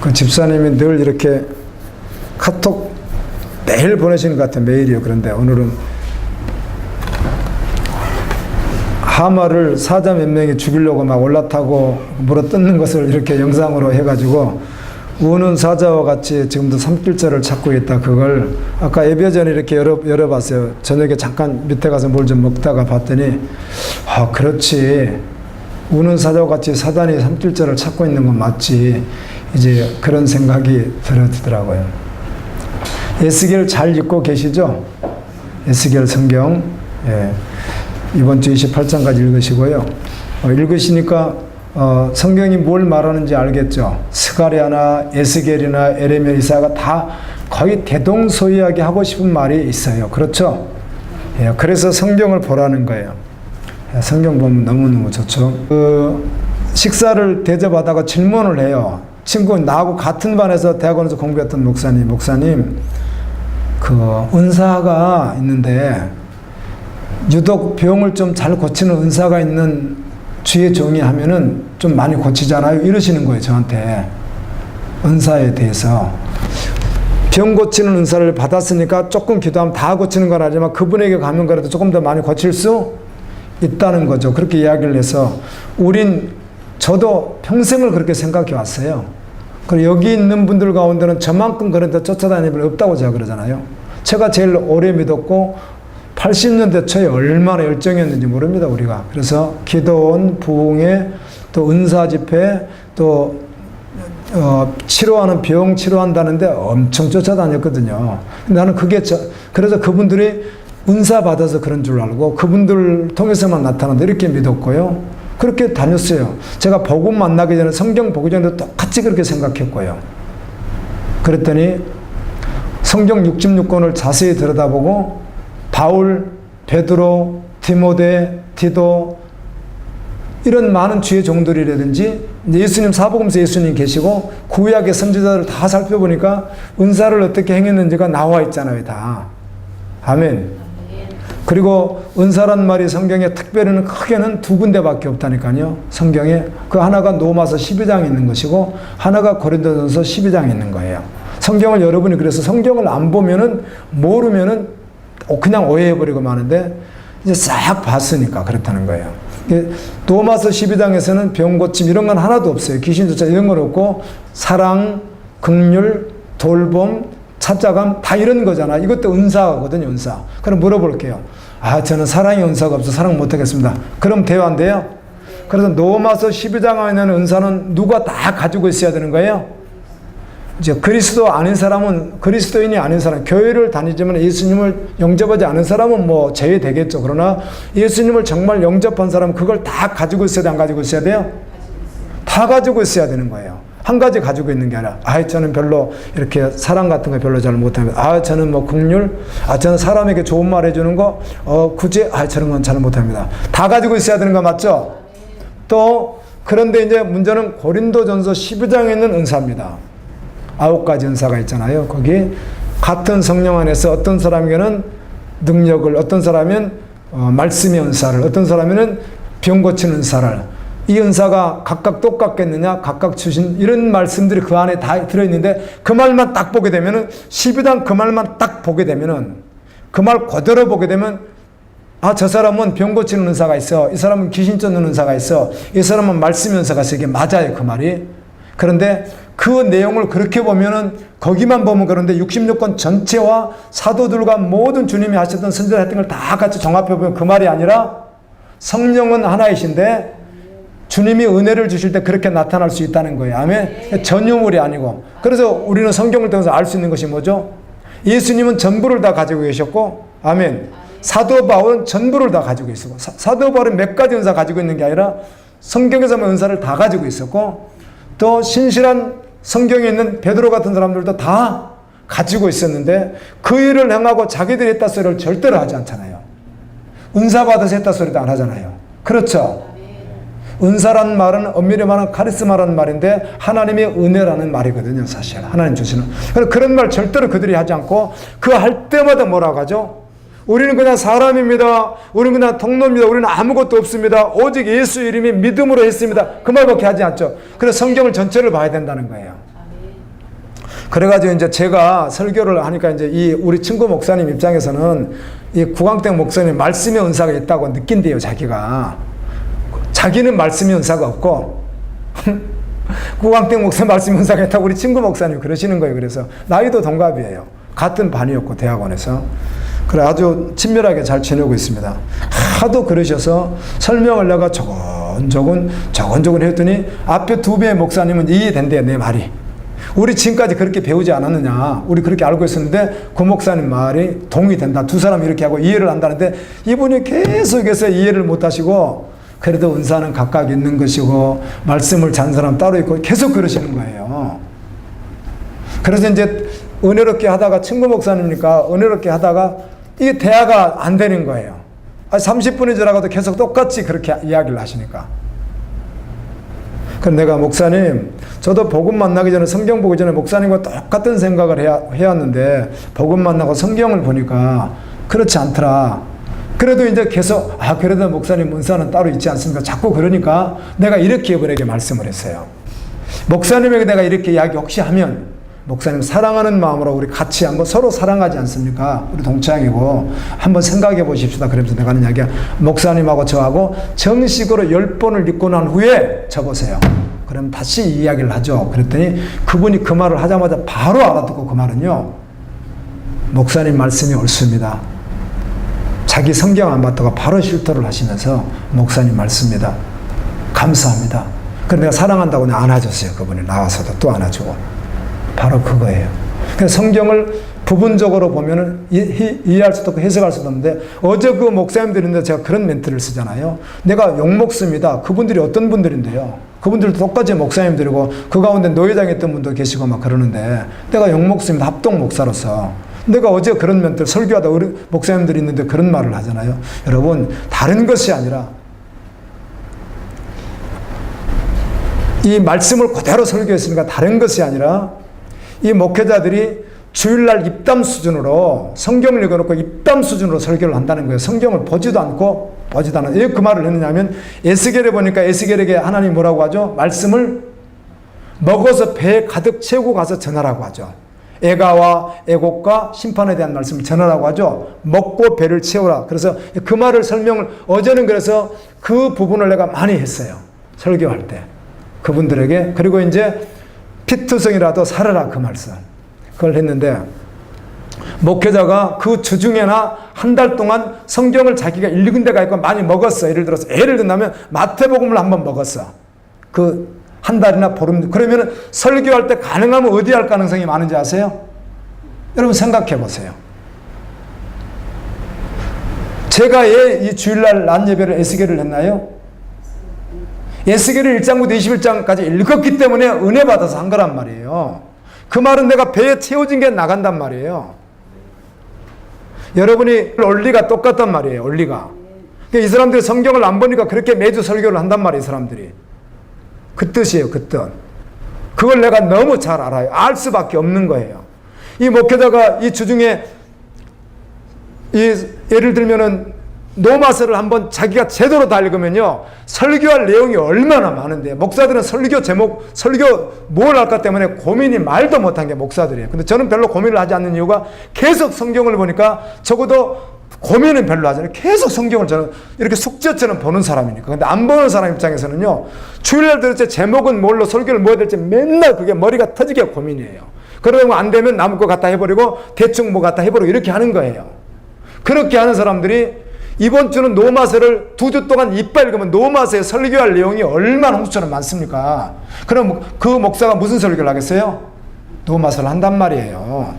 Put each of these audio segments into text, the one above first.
그 집사님이 늘 이렇게 카톡 매일 보내시는 것 같아요. 매일이요. 그런데 오늘은 하마를 사자 몇 명이 죽이려고 막 올라타고 물어 뜯는 것을 이렇게 영상으로 해가지고 우는 사자와 같이 지금도 삼킬자를 찾고 있다. 그걸 아까 예배 전에 이렇게 열어, 열어봤어요. 저녁에 잠깐 밑에 가서 뭘 좀 먹다가 봤더니 아, 그렇지. 우는 사자와 같이 사단이 삼킬자를 찾고 있는 건 맞지. 이제 그런 생각이 들어지더라고요. 에스겔 잘 읽고 계시죠? 에스겔 성경. 예. 이번 주 28장까지 읽으시고요. 어, 읽으시니까 어, 성경이 뭘 말하는지 알겠죠. 스가랴나 에스겔이나 에레미야 이사가 다 거의 대동소이하게 하고 싶은 말이 있어요. 그렇죠? 예, 그래서 성경을 보라는 거예요. 예, 성경 보면 너무너무 좋죠. 그 식사를 대접하다가 질문을 해요. 친구 나하고 같은 반에서 대학원에서 공부했던 목사님, 목사님 그 은사가 있는데 유독 병을 좀 잘 고치는 은사가 있는 주의 종이 하면은 좀 많이 고치잖아요. 이러시는 거예요, 저한테. 은사에 대해서. 병 고치는 은사를 받았으니까 조금 기도하면 다 고치는 건 아니지만 그분에게 가면 그래도 조금 더 많이 고칠 수 있다는 거죠. 그렇게 이야기를 해서 우린 저도 평생을 그렇게 생각해 왔어요. 그리고 여기 있는 분들 가운데는 저만큼 그런 데 쫓아다니는 분 없다고 제가 그러잖아요. 제가 제일 오래 믿었고 80년대 초에 얼마나 열정이었는지 모릅니다, 우리가. 그래서 기도원, 부흥회, 또 은사 집회, 또 어, 치료하는 병 치료한다는데 엄청 쫓아다녔거든요. 나는 그게 저, 그래서 그분들이 은사 받아서 그런 줄 알고 그분들 통해서만 나타난다 이렇게 믿었고요. 그렇게 다녔어요. 제가 복음 만나기 전에 성경 보기 전에도 똑같이 그렇게 생각했고요. 그랬더니 성경 66권을 자세히 들여다보고 바울, 베드로, 디모데, 디도 이런 많은 주의 종들이라든지 예수님 사복음서 예수님 계시고 구약의 선지자들을 다 살펴보니까 은사를 어떻게 행했는지가 나와 있잖아요, 다. 아멘. 그리고 은사란 말이 성경에 특별히는 크게는 두 군데밖에 없다니까요. 성경에 그 하나가 로마서 12장에 있는 것이고 하나가 고린도전서 12장에 있는 거예요. 성경을 여러분이 그래서 성경을 안 보면은 모르면은 그냥 오해해버리고 마는데 이제 싹 봤으니까 그렇다는 거예요. 도마서 12장에서는 병 고침 이런 건 하나도 없어요. 귀신 쫓아 이런 건 없고 사랑, 극률, 돌봄, 찾자감 다 이런 거잖아. 이것도 은사거든요, 은사. 그럼 물어볼게요. 아, 저는 사랑이 은사가 없어 사랑 못 하겠습니다. 그럼 대화인데요. 그래서 노마서 12장에 있는 은사는 누가 다 가지고 있어야 되는 거예요? 이제 그리스도 아닌 사람은 그리스도인이 아닌 사람 교회를 다니지만 예수님을 영접하지 않은 사람은 뭐 제외되겠죠. 그러나 예수님을 정말 영접한 사람은 그걸 다 가지고 있어야 돼, 안 가지고 있어야 돼요? 다 가지고 있어야 되는 거예요. 한 가지 가지고 있는 게 아니라, 아, 저는 별로 이렇게 사랑 같은 거 별로 잘 못합니다. 아, 저는 뭐 국률, 아, 저는 사람에게 좋은 말 해주는 거, 어, 굳이, 아, 저런 건 잘 못합니다. 다 가지고 있어야 되는 거 맞죠? 또, 그런데 이제 문제는 고린도 전서 12장에 있는 은사입니다. 아홉 가지 은사가 있잖아요. 거기 같은 성령 안에서 어떤 사람에게는 능력을, 어떤 사람은 어, 말씀의 은사를, 어떤 사람에는 병 고치는 은사를. 이 은사가 각각 똑같겠느냐, 각각 주신 이런 말씀들이 그 안에 다 들어있는데 그 말만 딱 보게 되면은 12장 그 말만 딱 보게 되면은 그 말 그대로 보게 되면 아, 저 사람은 병 고치는 은사가 있어. 이 사람은 귀신 쫓는 은사가 있어. 이 사람은 말씀 은사가 있어. 이게 맞아요, 그 말이. 그런데 그 내용을 그렇게 보면은 거기만 보면 그런데 66권 전체와 사도들과 모든 주님이 하셨던 선지자 했던 걸 다 같이 종합해 보면 그 말이 아니라 성령은 하나이신데 주님이 은혜를 주실 때 그렇게 나타날 수 있다는 거예요. 아멘. 전유물이 아니고. 그래서 우리는 성경을 통해서 알 수 있는 것이 뭐죠? 예수님은 전부를 다 가지고 계셨고, 아멘. 사도 바울은 전부를 다 가지고 있었고, 사, 도 바울은 몇 가지 은사 가지고 있는 게 아니라 성경에서만 은사를 다 가지고 있었고, 또 신실한 성경에 있는 베드로 같은 사람들도 다 가지고 있었는데 그 일을 행하고 자기들이 했다 소리를 절대로 하지 않잖아요. 은사 받아서 했다 소리도 안 하잖아요. 그렇죠? 은사란 말은 엄밀히 말하면 카리스마라는 말인데 하나님의 은혜라는 말이거든요, 사실. 하나님 주시는. 그런 말 절대로 그들이 하지 않고 그 할 때마다 뭐라고 하죠? 우리는 그냥 사람입니다. 우리는 그냥 통로입니다. 우리는 아무것도 없습니다. 오직 예수 이름이 믿음으로 했습니다. 그 말밖에 하지 않죠. 그래서 성경을 전체를 봐야 된다는 거예요. 그래가지고 이제 제가 설교를 하니까 이제 이 우리 친구 목사님 입장에서는 이 구광택 목사님 말씀의 은사가 있다고 느낀대요, 자기가. 자기는 말씀의 은사가 없고, 구광택 목사 말씀의 은사가 있다고 우리 친구 목사님 그러시는 거예요. 그래서 나이도 동갑이에요. 같은 반이었고, 대학원에서. 그래 아주 친밀하게 잘 지내고 있습니다. 하도 그러셔서 설명을 내가 조곤조곤 조곤조곤 했더니 앞에 두 배의 목사님은 이해된대요, 내 말이. 우리 지금까지 그렇게 배우지 않았느냐. 우리 그렇게 알고 있었는데 그 목사님 말이 동의된다. 두 사람이 이렇게 하고 이해를 한다는데 이분이 계속해서 이해를 못 하시고 그래도 은사는 각각 있는 것이고 말씀을 잔 사람 따로 있고 계속 그러시는 거예요. 그래서 이제 은혜롭게 하다가 친구 목사님이니까 은혜롭게 하다가 이게 대화가 안 되는 거예요. 30분이 지나가도 계속 똑같이 그렇게 이야기를 하시니까. 그럼 내가 목사님, 저도 복음 만나기 전에 성경 보기 전에 목사님과 똑같은 생각을 해왔는데 복음 만나고 성경을 보니까 그렇지 않더라. 그래도 이제 계속 아 그래도 목사님 은사는 따로 있지 않습니까? 자꾸 그러니까 내가 이렇게 이분에게 말씀을 했어요. 목사님에게 내가 이렇게 이야기 혹시 하면 목사님 사랑하는 마음으로 우리 같이 한번 서로 사랑하지 않습니까? 우리 동창이고 한번 생각해 보십시다. 그러면서 내가 하는 이야기야. 목사님하고 저하고 정식으로 열 번을 읽고 난 후에 적으세요. 그럼 다시 이야기를 하죠. 그랬더니 그분이 그 말을 하자마자 바로 알아듣고 그 말은요. 목사님 말씀이 옳습니다. 자기 성경 안 봤다가 바로 실토를 하시면서 목사님 말씀입니다. 감사합니다. 그럼 내가 사랑한다고 안아줬어요. 그분이 나와서도 또 안아주고. 바로 그거예요. 그래서 성경을 부분적으로 보면은 이, 해할 수도 없고 해석할 수도 없는데 어제 그 목사님들인데 제가 그런 멘트를 쓰잖아요. 내가 욕먹습니다. 그분들이 어떤 분들인데요. 그분들도 똑같이 목사님들이고 그 가운데 있던 분도 계시고 막 그러는데 내가 욕먹습니다. 합동 목사로서. 내가 어제 그런 멘트 설교하다 우리 목사님들이 있는데 그런 말을 하잖아요. 여러분 다른 것이 아니라 이 말씀을 그대로 설교했으니까 다른 것이 아니라 이 목회자들이 주일날 입담 수준으로 성경을 읽어놓고 입담 수준으로 설교를 한다는 거예요. 성경을 보지도 않고 보지도 않아. 왜그 말을 했느냐면 에스겔에 보니까 에스겔에게 하나님 뭐라고 하죠? 말씀을 먹어서 배에 가득 채우고 가서 전하라고 하죠. 애가와 애곡과 심판에 대한 말씀을 전하라고 하죠. 먹고 배를 채우라. 그래서 그 말을 설명을 어제는 그래서 그 부분을 내가 많이 했어요. 설교할 때. 그분들에게. 그리고 이제 피투성이라도 살아라 그 말씀. 그걸 했는데 목회자가 그 주중에나 한 달 동안 성경을 자기가 읽은 데가 있고 많이 먹었어. 예를 들어서 예를 든다면 마태복음을 한번 먹었어. 그 한 달이나 보름 그러면 설교할 때 가능하면 어디 할 가능성이 많은지 아세요? 여러분 생각해 보세요. 제가 이 주일날 낮 예배를 에스겔을 했나요? 에스겔을 1장부터 21장까지 읽었기 때문에 은혜 받아서 한 거란 말이에요. 그 말은 내가 배에 채워진 게 나간단 말이에요. 여러분이 원리가 똑같단 말이에요. 원리가. 그러니까 이 사람들이 성경을 안 보니까 그렇게 매주 설교를 한단 말이에요. 이 사람들이. 그 뜻이에요. 그 뜻. 그걸 내가 너무 잘 알아요. 알 수밖에 없는 거예요. 이 목회자가 이 주중에 이 예를 들면은 노마스를 한번 자기가 제대로 다 읽으면요. 설교할 내용이 얼마나 많은데 목사들은 설교 제목, 설교 뭘 할까 때문에 고민이 말도 못한 게 목사들이에요. 근데 저는 별로 고민을 하지 않는 이유가 계속 성경을 보니까 적어도 고민은 별로 하잖아요. 계속 성경을 저는 이렇게 숙제처럼 보는 사람이니까. 근데 안 보는 사람 입장에서는요. 주일날 도대체 제목은 뭘로 설교를 뭐 해야 될지 맨날 그게 머리가 터지게 고민이에요. 그러면 안 되면 남은 거 갖다 해버리고 대충 뭐 갖다 해버리고 이렇게 하는 거예요. 그렇게 하는 사람들이 이번 주는 노마세를 두 주 동안 이빨 읽으면 노마세에 설교할 내용이 얼마나 홍수처럼 많습니까? 그럼 그 목사가 무슨 설교를 하겠어요? 노마세를 한단 말이에요.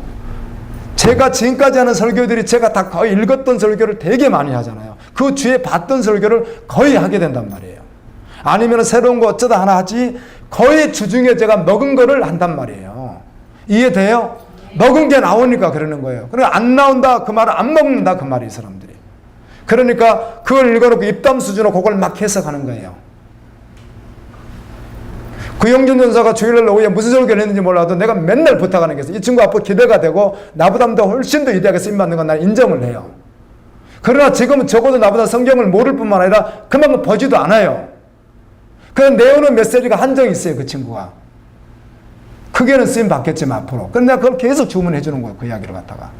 제가 지금까지 하는 설교들이 제가 다 거의 읽었던 설교를 되게 많이 하잖아요. 그 주에 봤던 설교를 거의 하게 된단 말이에요. 아니면 새로운 거 어쩌다 하나 하지 거의 주중에 제가 먹은 거를 한단 말이에요. 이해돼요? 먹은 게 나오니까 그러는 거예요. 그래 안 나온다 그 말은 안 먹는다 그 말이 이 사람들이. 그러니까 그걸 읽어놓고 입담 수준으로 그걸 막 해석하는 거예요. 구영준 전사가 주일날 오후에 무슨 설교를 했는지 몰라도 내가 맨날 부탁하는 게 있어요. 이 친구 앞으로 기대가 되고 나보다 더 훨씬 더 위대하게 쓰임받는 건 난 인정을 해요. 그러나 지금은 적어도 나보다 성경을 모를 뿐만 아니라 그만큼 보지도 않아요. 그 내오는 메시지가 한정이 있어요. 그 친구가. 크게는 쓰임 받겠지만 앞으로. 그런데 그걸 계속 주문해 주는 거예요. 그 이야기를 갖다가.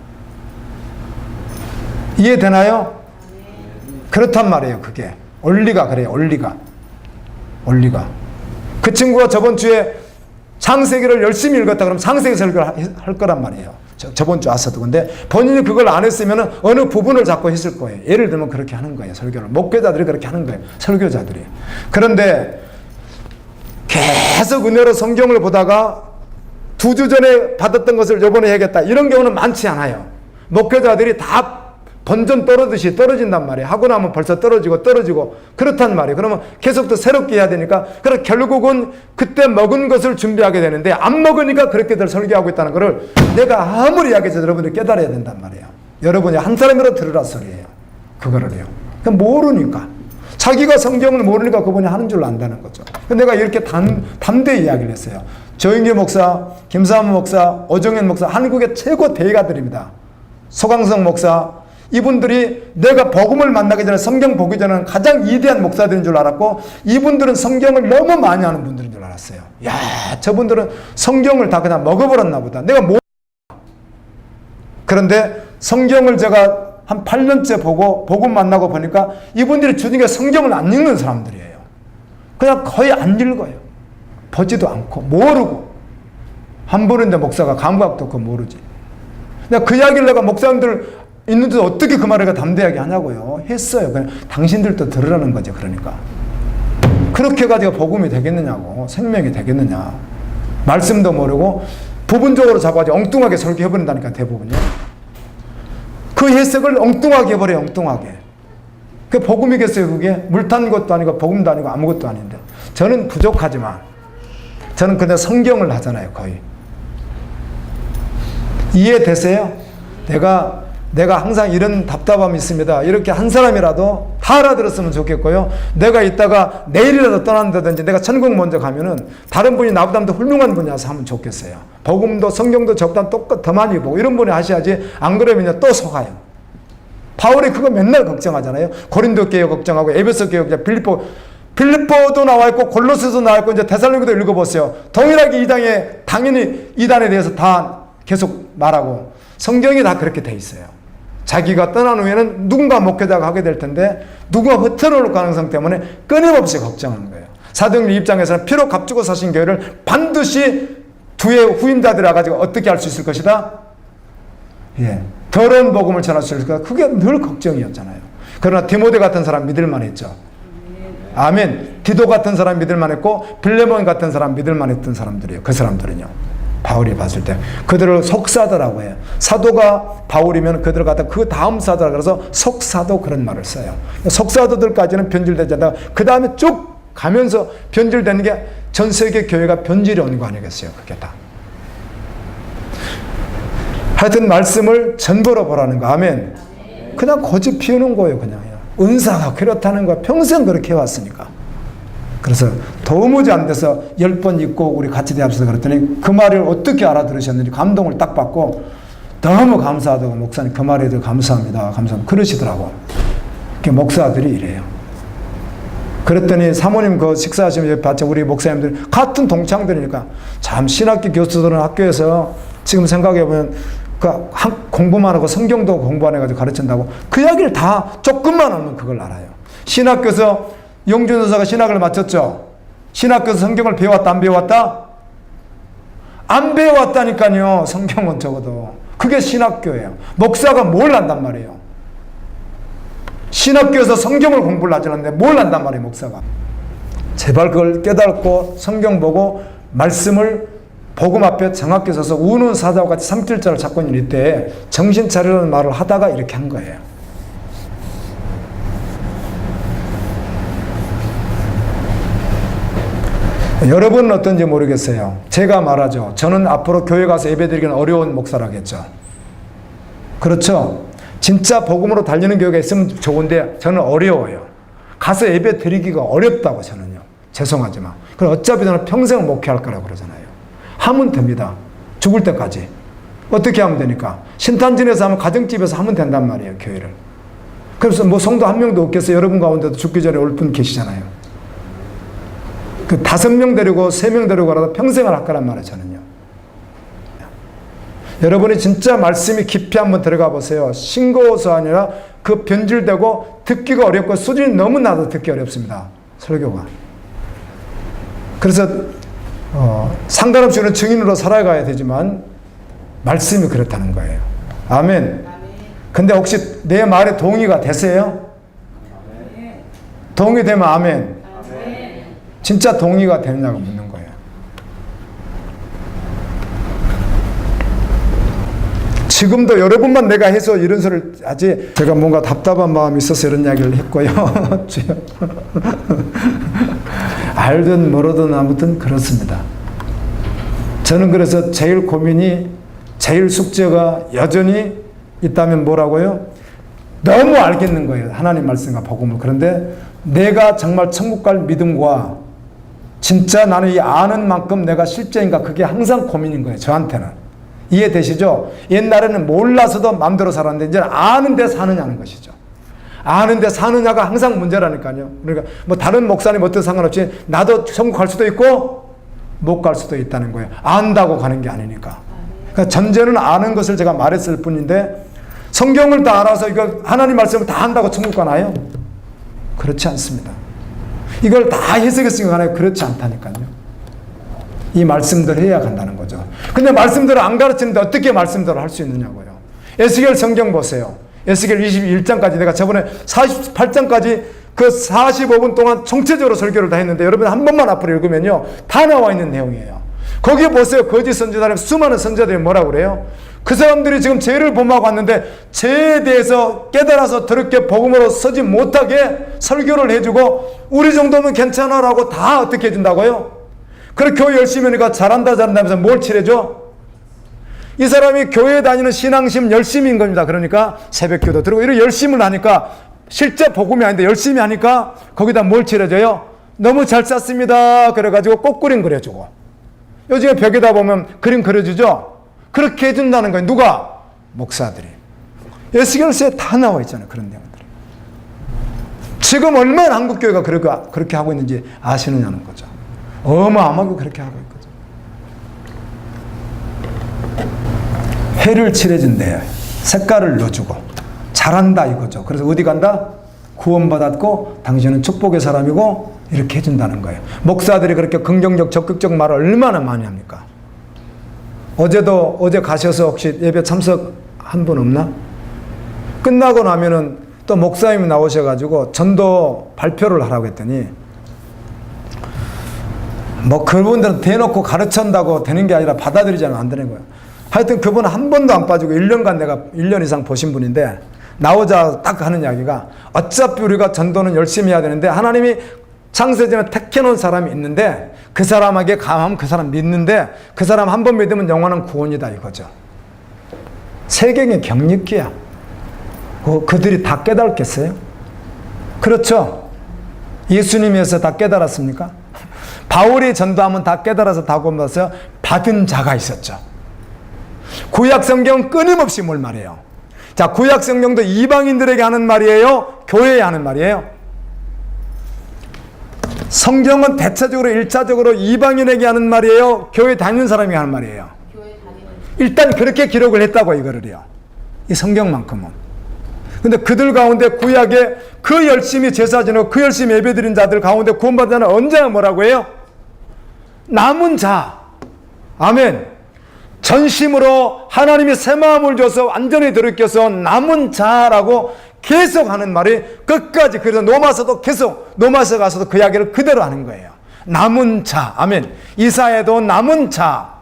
이해되나요? 그렇단 말이에요. 그게. 원리가 그래요. 원리가. 원리가. 그 친구가 저번 주에 창세기를 열심히 읽었다 그러면 창세기 설교를 하- 할 거란 말이에요. 저, 저번 주 왔어도. 근데 본인이 그걸 안 했으면 어느 부분을 잡고 했을 거예요. 예를 들면 그렇게 하는 거예요. 설교를. 목회자들이 그렇게 하는 거예요. 설교자들이. 그런데 계속 은혜로 성경을 보다가 두 주 전에 받았던 것을 요번에 해야겠다. 이런 경우는 많지 않아요. 목회자들이 다 번전 떨어듯이 떨어진단 말이에요. 하고 나면 벌써 떨어지고 떨어지고 그렇단 말이에요. 그러면 계속 또 새롭게 해야 되니까 그래 결국은 그때 먹은 것을 준비하게 되는데 안 먹으니까 그렇게들 설교하고 있다는 것을 내가 아무리 이야기해서 여러분들이 깨달아야 된단 말이에요. 여러분이 한 사람이라도 들으라 소리예요. 그거를요. 그냥 모르니까. 자기가 성경을 모르니까 그분이 하는 줄 안다는 거죠. 내가 이렇게 단, 담대히 이야기를 했어요. 조영기 목사, 김사무 목사, 오정현 목사, 한국의 최고 대가들입니다. 소강성 목사, 이분들이 내가 복음을 만나기 전에 성경 보기 전에는 가장 위대한 목사들인 줄 알았고 이분들은 성경을 너무 많이 아는 분들인 줄 알았어요. 야, 저분들은 성경을 다 그냥 먹어버렸나 보다. 내가 뭐 그런데 성경을 제가 한 8년째 보고 복음 만나고 보니까 이분들이 주중에 성경을 안 읽는 사람들이에요. 그냥 거의 안 읽어요. 보지도 않고 모르고 한 분인데 목사가 감각도 없고 모르지. 그 이야기를 내가 목사님들 있는데 어떻게 그 말을 담대하게 하냐고요. 했어요. 그냥 당신들도 들으라는 거죠. 그러니까. 그렇게 가지고 복음이 되겠느냐고. 생명이 되겠느냐. 말씀도 모르고 부분적으로 잡아가지고 엉뚱하게 설교해버린다니까 대부분요. 그 해석을 엉뚱하게 해버려요. 엉뚱하게. 그 복음이겠어요. 그게 물탄 것도 아니고 복음도 아니고 아무것도 아닌데. 저는 부족하지만 저는 그냥 성경을 하잖아요. 거의. 이해되세요? 내가 내가 항상 이런 답답함이 있습니다. 이렇게 한 사람이라도 다 알아들었으면 좋겠고요. 내가 이따가 내일이라도 떠난다든지 내가 천국 먼저 가면은 다른 분이 나보다 더 훌륭한 분이 와서 하면 좋겠어요. 복음도 성경도 저보다 똑같 더 많이 보고 이런 분이 하셔야지 안 그러면 또 속아요. 바울이 그거 맨날 걱정하잖아요. 고린도 교회 걱정하고 에베소 교회 걱정, 빌립보 빌립보도 나와 있고 골로새도 나와 있고 이제 데살로니가도 읽어보세요. 동일하게 이단에 당연히 이단에 대해서 다 계속 말하고 성경이 다 그렇게 돼 있어요. 자기가 떠난 후에는 누군가 목회자가 하게 될 텐데 누가 흩어놓을 가능성 때문에 끊임없이 걱정하는 거예요. 사도행전 입장에서는 피로 값주고 사신 교회를 반드시 두의 후임자들이 와가지고 어떻게 할 수 있을 것이다? 예. 더러운 복음을 전할 수 있을까? 그게 늘 걱정이었잖아요. 그러나 디모데 같은 사람 믿을만 했죠. 아멘. 디도 같은 사람 믿을만 했고 빌레몬 같은 사람 믿을만 했던 사람들이에요. 그 사람들은요. 바울이 봤을 때 그들을 속사도라고 해요. 사도가 바울이면 그들을 갖다 그 다음 사도라 그래서 속사도 그런 말을 써요. 속사도들까지는 변질되지 않다가 그 다음에 쭉 가면서 변질되는 게 전 세계 교회가 변질이 온거 아니겠어요? 그게 다. 하여튼 말씀을 전보로 보라는 거. 아멘. 그냥 고집 피우는 거예요, 그냥. 은사가 그렇다는 거 평생 그렇게 해왔으니까. 그래서 도무지 안 돼서 열 번 읽고 우리 같이 대합시다 그랬더니 그 말을 어떻게 알아들으셨는지 감동을 딱 받고 너무 감사하다고 목사님 그 말에 대해 감사합니다. 감사합니다. 그러시더라고. 그 목사들이 이래요. 그랬더니 사모님 그 식사하시면 옆에 봤죠. 우리 목사님들 같은 동창들이니까 참 신학교 교수들은 학교에서 지금 생각해보면 그 한- 공부만 하고 성경도 공부 안 해가지고 가르친다고 그 이야기를 다 조금만 하면 그걸 알아요. 신학교에서 용준 여사가 신학을 마쳤죠. 신학교에서 성경을 배웠다 안 배웠다? 안 배웠다니까요. 성경은 적어도. 그게 신학교예요. 목사가 뭘 한단 말이에요. 신학교에서 성경을 공부를 하지 않는데 뭘 한단 말이에요, 목사가. 제발 그걸 깨닫고 성경 보고 말씀을 복음 앞에 정확히 서서 우는 사자와 같이 삼킬자를 잡고 있는 이때 정신 차리라는 말을 하다가 이렇게 한 거예요. 여러분은 어떤지 모르겠어요. 제가 말하죠. 저는 앞으로 교회 가서 예배드리기는 어려운 목사라겠죠. 그렇죠? 진짜 복음으로 달리는 교회가 있으면 좋은데 저는 어려워요. 가서 예배 드리기가 어렵다고 저는요. 죄송하지만. 그럼 어차피 저는 평생 목회할 거라고 그러잖아요. 하면 됩니다. 죽을 때까지. 어떻게 하면 되니까? 신탄진에서 하면 가정집에서 하면 된단 말이에요, 교회를. 그래서 뭐 성도 한 명도 없겠어요. 여러분 가운데도 죽기 전에 올 분 계시잖아요. 그 다섯 명 데리고 세 명 데리고 가라도 평생을 할 거란 말이에요, 저는요. 여러분이 진짜 말씀이 깊이 한번 들어가 보세요. 싱거워서 아니라 그 변질되고 듣기가 어렵고 수준이 너무 낮아 듣기 어렵습니다. 설교가. 그래서 어, 상관없이 우리는 증인으로 살아가야 되지만 말씀이 그렇다는 거예요. 아멘. 근데 혹시 내 말에 동의가 되세요? 동의되면 아멘. 진짜 동의가 되느냐고 묻는 거예요. 지금도 여러분만 내가 해서 이런 소리를 하지 제가 뭔가 답답한 마음이 있어서 이런 이야기를 했고요. 알든 모르든 아무튼 그렇습니다. 저는 그래서 제일 고민이 제일 숙제가 여전히 있다면 뭐라고요? 너무 알겠는 거예요. 하나님 말씀과 복음을. 그런데 내가 정말 천국 갈 믿음과 진짜 나는 이 아는 만큼 내가 실제인가 그게 항상 고민인 거예요. 저한테는. 이해되시죠? 옛날에는 몰라서도 마음대로 살았는데 이제는 아는데 사느냐는 것이죠. 아는데 사느냐가 항상 문제라니까요. 그러니까 뭐 다른 목사님 어떤 상관없이 나도 천국 갈 수도 있고 못 갈 수도 있다는 거예요. 안다고 가는 게 아니니까. 그러니까 전제는 아는 것을 제가 말했을 뿐인데 성경을 다 알아서 이거 하나님 말씀을 다 한다고 천국 가나요? 그렇지 않습니다. 이걸 다 해석했으니까 가나요? 그렇지 않다니까요. 이 말씀대로 해야 간다는 거죠. 근데 말씀대로 안 가르치는데 어떻게 말씀대로 할수 있느냐고요. 에스겔 성경 보세요. 에스겔 21장까지 내가 저번에 48장까지 그 45분 동안 총체적으로 설교를 다 했는데 여러분 한 번만 앞으로 읽으면요. 다 나와 있는 내용이에요. 거기 보세요. 거짓 선지자들 수많은 선지자들이 뭐라고 그래요? 그 사람들이 지금 죄를 범하고 왔는데 죄에 대해서 깨달아서 더럽게 복음으로 서지 못하게 설교를 해주고 우리 정도면 괜찮아라고 다 어떻게 해준다고요? 그래 교회 열심히 하니까 잘한다 잘한다 하면서 뭘 칠해줘? 이 사람이 교회 다니는 신앙심 열심인 겁니다. 그러니까 새벽기도 들고 이런 열심을 하니까 실제 복음이 아닌데 열심히 하니까 거기다 뭘 칠해줘요? 너무 잘 쌌습니다. 그래가지고 꽃그림 그려주고 요즘에 벽에다 보면 그림 그려주죠? 그렇게 해준다는 거예요. 누가? 목사들이. 에스겔서에 다 나와 있잖아요. 그런 내용들이. 지금 얼마나 한국교회가 그렇게, 그렇게 하고 있는지 아시느냐는 거죠. 어마어마하게 그렇게 하고 있거든. 해를 칠해준대요. 색깔을 넣어주고. 잘한다 이거죠. 그래서 어디 간다? 구원받았고 당신은 축복의 사람이고 이렇게 해준다는 거예요. 목사들이 그렇게 긍정적 적극적 말을 얼마나 많이 합니까? 어제도 어제 가셔서 혹시 예배 참석 한 분 없나? 끝나고 나면은 또 목사님이 나오셔가지고 전도 발표를 하라고 했더니 뭐 그분들은 대놓고 가르친다고 되는 게 아니라 받아들이자면 안 되는 거예요. 하여튼 그분은 한 번도 안 빠지고 1년간 내가 1년 이상 보신 분인데 나오자 딱 하는 이야기가 어차피 우리가 전도는 열심히 해야 되는데 하나님이 창세전에 택해놓은 사람이 있는데 그 사람에게 감하면 그 사람 믿는데 그 사람 한 번 믿으면 영원한 구원이다 이거죠. 세경의 경력기야. 그, 그들이 다 깨달겠어요? 그렇죠. 예수님에서 다 깨달았습니까? 바울이 전도하면 다 깨달아서 다 건너서 받은 자가 있었죠. 구약 성경 끊임없이 뭘 말해요? 자, 구약 성경도 이방인들에게 하는 말이에요? 교회에 하는 말이에요? 성경은 대체적으로 일차적으로 이방인에게 하는 말이에요? 교회 다니는 사람이 하는 말이에요? 일단 그렇게 기록을 했다고 이거를요. 이 성경만큼은. 근데 그들 가운데 구약에 그 열심히 제사 지내고 그 열심히 예배 드린 자들 가운데 구원받은 자는 언제나 뭐라고 해요? 남은 자. 아멘. 전심으로 하나님이 새 마음을 줘서 완전히 들이켜서 남은 자라고 계속 하는 말이 끝까지 그래서 노마서도 계속 노마서 가서도 그 이야기를 그대로 하는 거예요. 남은 자. 아멘. 이사에도 남은 자.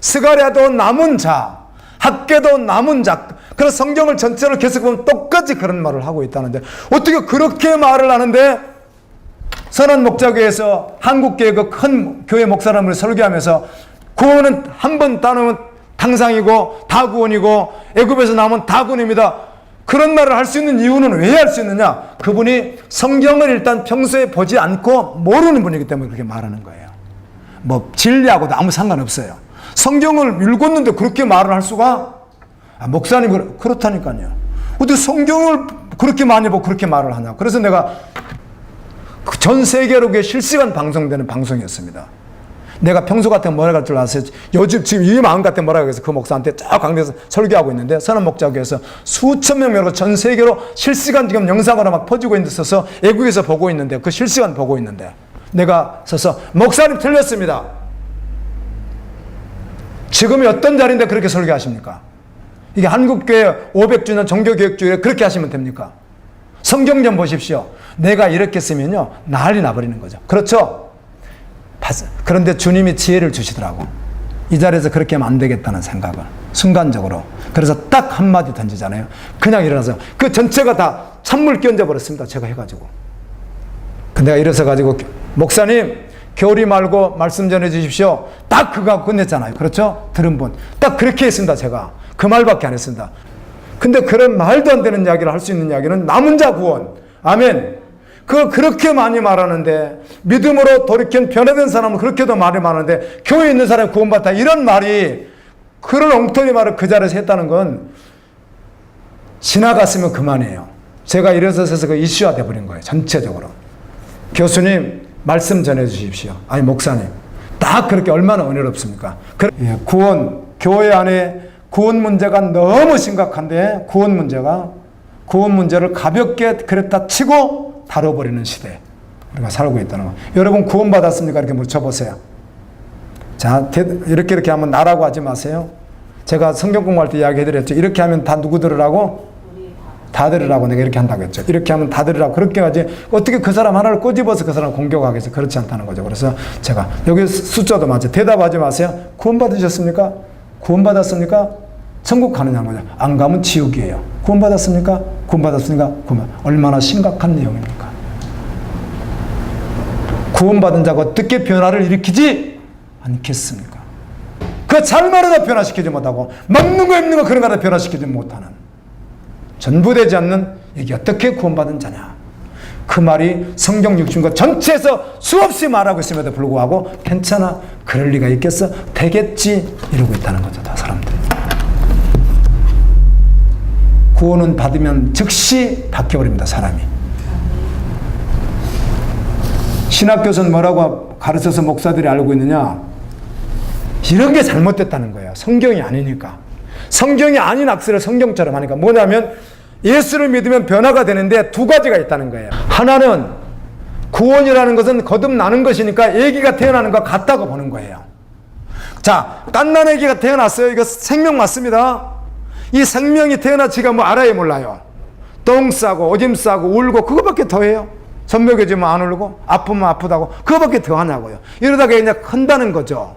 스가랴도 남은 자. 학계도 남은 자. 그래서 성경을 전체를 계속 보면 똑같이 그런 말을 하고 있다는데 어떻게 그렇게 말을 하는데 선한 목자교회에서 한국교회 그 큰 교회 목사람을 설교하면서 구원은 한 번 따놓으면 당상이고 다 구원이고 애굽에서 나오면 다 구원입니다. 그런 말을 할 수 있는 이유는 왜 할 수 있느냐? 그분이 성경을 일단 평소에 보지 않고 모르는 분이기 때문에 그렇게 말하는 거예요. 뭐 진리하고도 아무 상관없어요. 성경을 읽었는데 그렇게 말을 할 수가 아, 목사님 그렇다니까요. 어떻게 성경을 그렇게 많이 보고 그렇게 말을 하냐? 그래서 내가 그전 세계로 실시간 방송되는 방송이었습니다. 내가 평소 같으면 뭐라 할줄 아세요? 요즘 지금 이 마음 같으면 뭐라 그래서 그 목사한테 쫙 강대에서 설교하고 있는데 선한 목자교에서 수천 명 여러분 전 세계로 실시간 지금 영상으로 막 퍼지고 있는 데 있어서 애국에서 보고 있는데 그 실시간 보고 있는데 내가 서서 목사님 틀렸습니다. 지금이 어떤 자리인데 그렇게 설교하십니까? 이게 한국교회 500주년 종교교육주일에 그렇게 하시면 됩니까? 성경 좀 보십시오. 내가 이렇게 쓰면요. 난리 나버리는 거죠. 그렇죠? 봤- 그런데 주님이 지혜를 주시더라고. 이 자리에서 그렇게 하면 안 되겠다는 생각을. 순간적으로. 그래서 딱 한마디 던지잖아요. 그냥 일어나서 그 전체가 다 찬물 끼얹어 버렸습니다. 제가 해가지고. 근데 내가 일어서 가지고 목사님 교리 말고 말씀 전해 주십시오. 딱 그거 끝냈잖아요. 그렇죠? 들은 분. 딱 그렇게 했습니다. 제가. 그 말밖에 안 했습니다. 근데 그런 말도 안 되는 이야기를 할 수 있는 이야기는 남은 자 구원. 아멘. 그걸 그렇게 많이 말하는데 믿음으로 돌이킨 변화된 사람은 그렇게도 말이 많은데 교회에 있는 사람이 구원받다 이런 말이 그런 엉터리 말을 그 자리에서 했다는 건 지나갔으면 그만이에요. 제가 일어서서 그 이슈화 돼버린 거예요. 전체적으로. 교수님 말씀 전해 주십시오. 아니 목사님 딱 그렇게 얼마나 은혜롭습니까? 그- 예, 구원 교회 안에 구원 문제가 너무 심각한데 구원 문제가 구원 문제를 가볍게 그랬다 치고 다뤄버리는 시대 우리가 살고 있다는 거. 여러분 구원 받았습니까? 이렇게 물어보세요. 자 대- 이렇게 이렇게 하면 나라고 하지 마세요. 제가 성경 공부할 때 이야기해드렸죠. 이렇게 하면 다 누구 들으라고? 다 들으라고 내가 이렇게 한다고 했죠. 이렇게 하면 다 들으라고 그렇게 하지 어떻게 그 사람 하나를 꼬집어서 그 사람 공격하겠어. 그렇지 않다는 거죠. 그래서 제가 여기 숫자도 맞죠. 대답하지 마세요. 구원 받으셨습니까? 구원 받았습니까? 천국 가느냐는 거죠. 안 가면 지옥이에요. 구원 받았습니까? 구원 얼마나 심각한 내용입니까? 구원 받은 자가 어떻게 변화를 일으키지 않겠습니까? 그 잘말하다 변화시키지 못하고 먹는 거 입는 거 그런 거다 변화시키지 못하는 전부되지 않는 이게 어떻게 구원받은 자냐? 그 말이 성경 육신과 전체에서 수없이 말하고 있음에도 불구하고 괜찮아 그럴 리가 있겠어 되겠지 이러고 있다는 거죠 다 사람들이 구원은 받으면 즉시 바뀌어버립니다 사람이 신학교에서는 뭐라고 가르쳐서 목사들이 알고 있느냐 이런 게 잘못됐다는 거예요 성경이 아니니까 성경이 아닌 악설을 성경처럼 하니까 뭐냐면 예수를 믿으면 변화가 되는데 두 가지가 있다는 거예요. 하나는 구원이라는 것은 거듭나는 것이니까 아기가 태어나는 것 같다고 보는 거예요. 자, 깐난 아기가 태어났어요. 이거 생명 맞습니다. 이 생명이 태어나 지가 뭐 알아요 몰라요. 똥 싸고 오줌 싸고 울고 그거밖에 더 해요. 젖먹여주면 안 울고 아프면 아프다고 그거밖에 더 하냐고요. 이러다가 그냥 큰다는 거죠.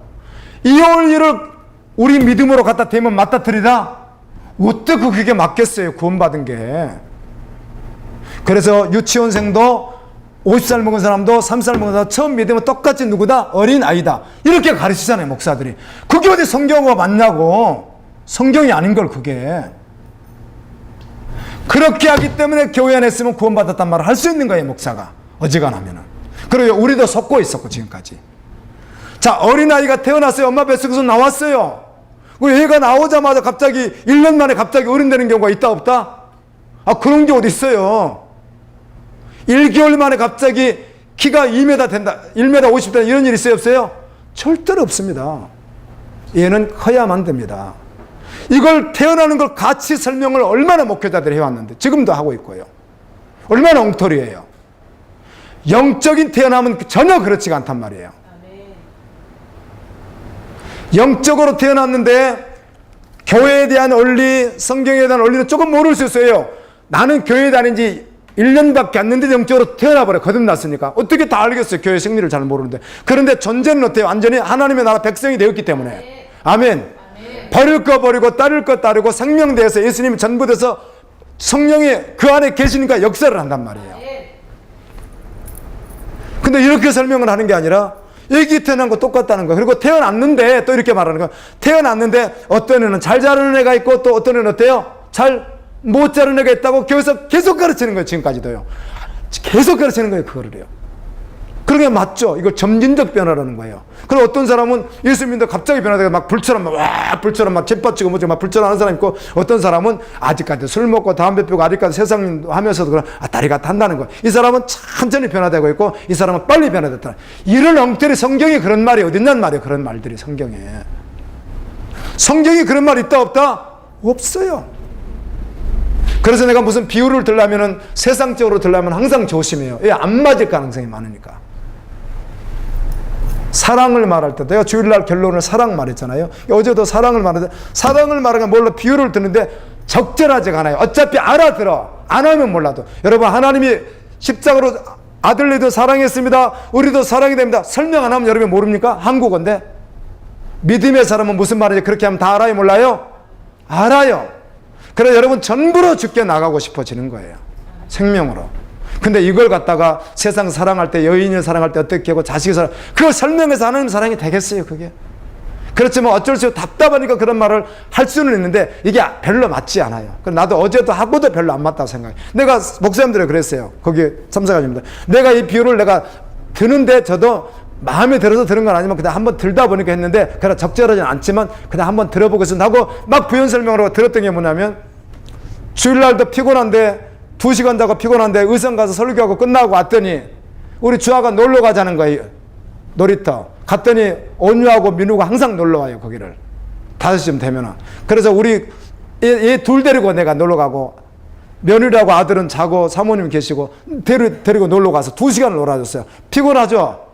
이올 일을 우리 믿음으로 갖다 대면 맞다트리다? 어떻게 그게 맞겠어요? 구원받은 게. 그래서 유치원생도 50살 먹은 사람도 30살 먹은 사람 처음 믿으면 똑같이 누구다? 어린 아이다. 이렇게 가르치잖아요, 목사들이. 그게 어디 성경과 맞냐고. 성경이 아닌 걸 그게. 그렇게 하기 때문에 교회 안에 있으면 구원받았단 말을 할 수 있는 거예요, 목사가. 어지간하면은. 그리고 우리도 속고 있었고, 지금까지. 자, 어린아이가 태어났어요. 엄마 뱃속에서 나왔어요. 그 얘가 나오자마자 갑자기 1년 만에 갑자기 어른 되는 경우가 있다 없다? 아 그런 게 어디 있어요? 1개월 만에 갑자기 키가 2m 된다, 1m 50 된다 이런 일 있어요 없어요? 절대로 없습니다. 얘는 커야만 됩니다. 이걸 태어나는 걸 같이 설명을 얼마나 목회자들이 해왔는데 지금도 하고 있고요. 얼마나 엉터리예요. 영적인 태어남은 전혀 그렇지가 않단 말이에요. 영적으로 태어났는데 교회에 대한 원리, 성경에 대한 원리는 조금 모를 수 있어요. 나는 교회 다닌 지 1년밖에 안 됐는데 영적으로 태어나버려. 거듭났으니까. 어떻게 다 알겠어요. 교회 생리를 잘 모르는데. 그런데 존재는 어때요? 완전히 하나님의 나라 백성이 되었기 때문에. 아멘. 버릴 거 버리고 따를 거 따르고 생명대에서 예수님이 전부 돼서 성령이 그 안에 계시니까 역사를 한단 말이에요. 근데 이렇게 설명을 하는 게 아니라 애기 태어난 거 똑같다는 거. 그리고 태어났는데 또 이렇게 말하는 거. 태어났는데 어떤 애는 잘 자라는 애가 있고 또 어떤 애는 어때요? 잘 못 자라는 애가 있다고 교회에서 계속 가르치는 거예요. 지금까지도요. 계속 가르치는 거예요. 그거를요. 그러게 맞죠. 이걸 점진적 변화라는 거예요. 그럼 어떤 사람은 예수 믿는데 갑자기 변화되고 막 불처럼 막, 와, 불처럼 막 재빠지고 뭐지 막 불처럼 하는 사람 있고 어떤 사람은 아직까지 술 먹고 담배 피우고 아직까지 세상 하면서도 그런 아, 다리가 탄다는 거예요. 이 사람은 천천히 변화되고 있고 이 사람은 빨리 변화됐다. 이런 엉터리 성경에 그런 말이 어딨냔 말이에요. 그런 말들이 성경에. 성경에 그런 말 있다 없다? 없어요. 그래서 내가 무슨 비유를 들려면은 세상적으로 들려면 항상 조심해요. 예, 안 맞을 가능성이 많으니까. 사랑을 말할 때 내가 주일날 결론을 사랑 말했잖아요. 어제도 사랑을 말했는데 사랑을 말하면 뭘로 비유를 드는데 적절하지가 않아요. 어차피 알아들어. 안 하면 몰라도. 여러분 하나님이 십자가로 아들리도 사랑했습니다. 우리도 사랑이 됩니다. 설명 안 하면 여러분 모릅니까? 한국어인데. 믿음의 사람은 무슨 말인지 그렇게 하면 다 알아요? 몰라요? 알아요. 그래 여러분 전부로 죽게 나가고 싶어지는 거예요. 생명으로. 근데 이걸 갖다가 세상 사랑할 때 여인을 사랑할 때 어떻게 하고 자식을 사랑 그걸 설명해서 하나님 사랑이 되겠어요 그게? 그렇지만 어쩔 수 없이 답답하니까 그런 말을 할 수는 있는데 이게 별로 맞지 않아요. 그럼 나도 어제도 하고도 별로 안 맞다고 생각해 내가 목사님들이 그랬어요. 거기 참석하십니다. 내가 이 비유를 내가 드는데 저도 마음에 들어서 들은 건 아니지만 그냥 한번 들다 보니까 했는데 그냥 적절하진 않지만 그냥 한번 들어보겠습니다 하고 막 부연 하고 들었던 게 뭐냐면 주일날도 피곤한데 두 시간 자고 피곤한데 의성 가서 설교하고 끝나고 왔더니 우리 주아가 놀러 가자는 거예요. 놀이터. 갔더니 온유하고 민우가 항상 놀러 와요, 거기를. 다섯 시쯤 되면은. 그래서 우리 얘 둘 데리고 내가 놀러 가고 며느리하고 아들은 자고 사모님 계시고 데리, 데리고 놀러 가서 두 시간을 놀아줬어요. 피곤하죠?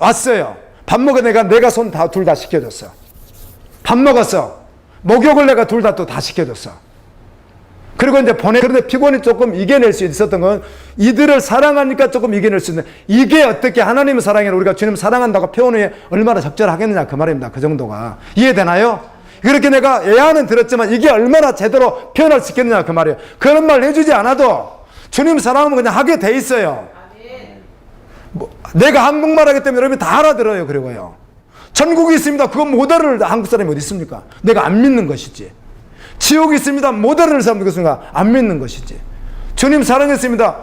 왔어요. 밥 먹어 내가 내가 손 다 둘 다 시켜줬어. 밥 먹었어. 목욕을 내가 둘 다 또 다 시켜줬어. 그리고 이제 보내, 그런데 피곤이 조금 이겨낼 수 있었던 건 이들을 사랑하니까 조금 이겨낼 수 있는 이게 어떻게 하나님의 사랑에 우리가 주님 사랑한다고 표현이 얼마나 적절하겠느냐 그 말입니다. 그 정도가. 이해되나요? 그렇게 내가 애안은 들었지만 이게 얼마나 제대로 표현할 수 있겠느냐 그 말이에요. 그런 말 해주지 않아도 주님 사랑하면 그냥 하게 돼 있어요. 뭐, 내가 한국말 하기 때문에 여러분이 다 알아들어요. 그리고요. 전국이 있습니다. 그건 못 알아를 한국 사람이 어디 있습니까? 내가 안 믿는 것이지. 지옥이 있습니다. 못 알아는 사람도 있습니까? 안 믿는 것이지. 주님 사랑했습니다.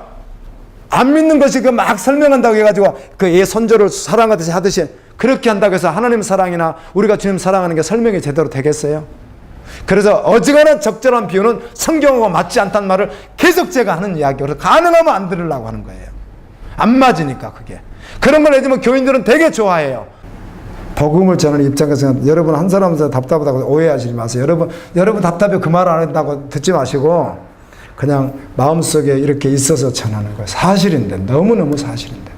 안 믿는 것이 그 막 설명한다고 해가지고 그애 손주를 사랑하듯이 하듯이 그렇게 한다고 해서 하나님 사랑이나 우리가 주님 사랑하는 게 설명이 제대로 되겠어요? 그래서 어지간한 적절한 비유는 성경하고 맞지 않다는 말을 계속 제가 하는 이야기로 가능하면 안 들으려고 하는 거예요. 안 맞으니까 그게. 그런 걸 해주면 교인들은 되게 좋아해요. 복음을 전하는 입장에서 여러분 한 사람한테 답답하다고 오해하시지 마세요. 여러분 여러분 답답해 그 말안 한다고 듣지 마시고 그냥 마음속에 이렇게 있어서 전하는 거예요. 사실인데 너무너무 사실인데.